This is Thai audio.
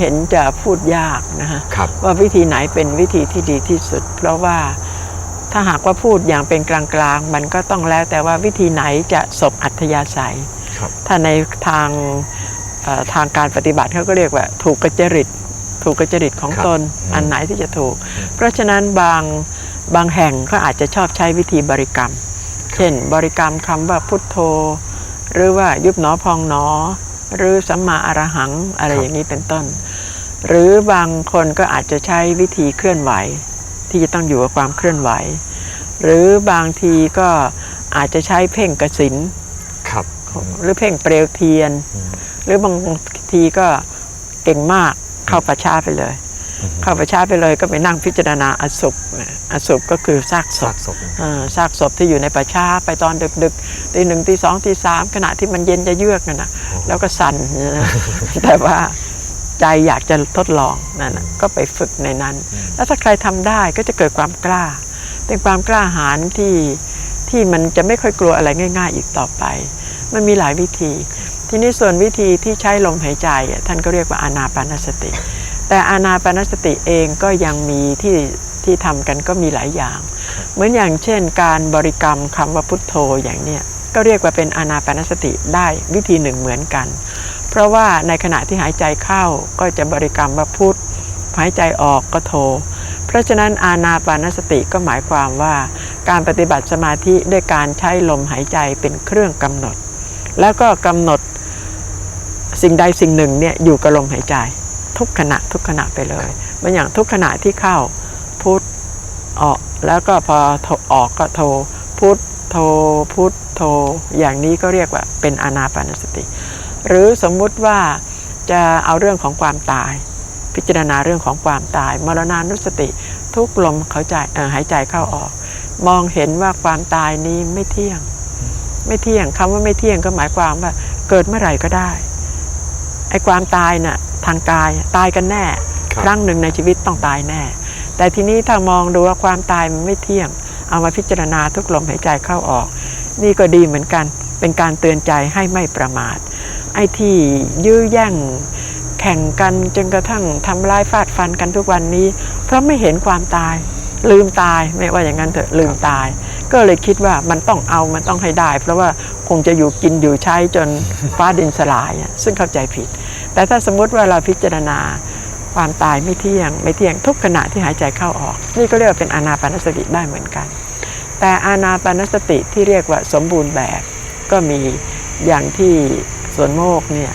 เห็นจะพูดยากนะฮะครับว่าวิธีไหนเป็นวิธีที่ดีที่สุด เพราะว่าถ้าหากว่าพูดอย่างเป็นกลางๆ มันก็ต้องแล้วแต่ว่าวิธีไหนจะสบอัธยาศัยครับถ้าในทางเอ่อทางการปฏิบัติเขาก็เรียกว่า ถูกกจริต ถูกกจริตของครับตนอืมอันไหนที่จะถูก เพราะฉะนั้นบางบางแห่งก็อาจจะชอบใช้วิธีบริกรรม เช่น บริกรรมคำว่าพุทโธ หรือว่ายุบหนอพองหนอ หรือสัมมาอรหังอะไรครับอย่างนี้เป็นต้น หรือบางคนก็อาจจะใช้วิธีเคลื่อนไหว ที่จะต้องอยู่กับความเคลื่อนไหว หรือบางทีก็อาจจะใช้เพ่งกสินครับอืมหรือเพ่งเปลวเทียนอืมหรือบางทีก็เก่งมากเข้าประชาไปเลยอืม เข้าประชาไปเลยก็ไปนั่งพิจารณาอสุภนะอสุภก็คือซากศซาพกศพเอ่อซากศพที่อยู่ในประชาไปตอนดึกๆตีหนึ่งตีสองตีสามขณะที่มันเย็นจะเยือกนั่นนะแล้วก็สั่นนะแต่ว่าใจอยากจะทดลองนั่นนะก็ไปฝึกในนั้น แล้วถ้าใครทำได้ก็จะเกิดความกล้า เป็นความกล้าหาญที่ที่มันจะไม่ค่อยกลัวอะไรง่าย ๆ อีกต่อไป มันมีหลายวิธี ทีนี้ส่วนวิธีที่ใช้ลมหายใจอะท่านก็เรียกว่าอานาปานสติ แต่อานาปานสติเองก็ยังมีที่ที่ทำกันก็มีหลายอย่าง เหมือนอย่างเช่น การบริกรรมคำว่าพุทโธอย่างเนี้ยก็เรียกว่าเป็นอานาปานสติได้วิธีหนึ่งเหมือนกัน เพราะว่าในขณะที่หายใจเข้าก็จะบริกรรมว่าพุทหายใจออกก็โท เพราะฉะนั้นอานาปานสติก็หมายความว่าการปฏิบัติสมาธิด้วยการใช้ลมหายใจเป็นเครื่องกำหนด แล้วก็กำหนดสิ่งใดสิ่งหนึ่งเนี่ยอยู่กับลมหายใจ ทุกขณะทุกขณะไปเลยมันอย่างทุกขณะที่เข้าพุทออกแล้วก็พอออกก็โทพุทโทพุทโทอย่างนี้ก็เรียกว่าเป็นอนาปานสติ หรือสมมุติว่าจะเอาเรื่องของความตาย พิจารณาเรื่องของความตาย มรณานุสติ ทุกลมเขาใจหายใจเข้าออก มองเห็นว่าความตายนี้ไม่เที่ยง ไม่เที่ยงคำว่าไม่เที่ยงก็หมายความว่าเกิดเมื่อไหร่ก็ได้ไอ้ความตายน่ะ ทางกายตายกันแน่ครับครั้งหนึ่งในชีวิตต้องตายแน่ แต่ทีนี้ถ้ามองดูว่าความตายมันไม่เที่ยง เอามาพิจารณาทุกลมหายใจเข้าออก นี่ก็ดีเหมือนกัน เป็นการเตือนใจให้ไม่ประมาท ไอ้ที่ยื้อแย่งแข่งกันจนกระทั่งทำร้ายฟาดฟันกันทุกวันนี้ เพราะไม่เห็นความตายลืมตายไม่ว่าอย่างนั้นเถอะลืมตาย ก็เลยคิดว่ามันต้องเอามันต้องให้ได้ เพราะว่าคงจะอยู่กินอยู่ใช้จนฟ้าดินสลายอะซึ่งเข้าใจผิด แต่ถ้าสมมติว่าเราพิจารณาความตายไม่เที่ยง ไม่เที่ยงทุกขณะที่หายใจเข้าออก นี่ก็เรียกว่าเป็นอานาปานสติได้เหมือนกัน แต่อานาปานสติที่เรียกว่าสมบูรณ์แบบก็มีอย่างที่สวนโมกเนี่ย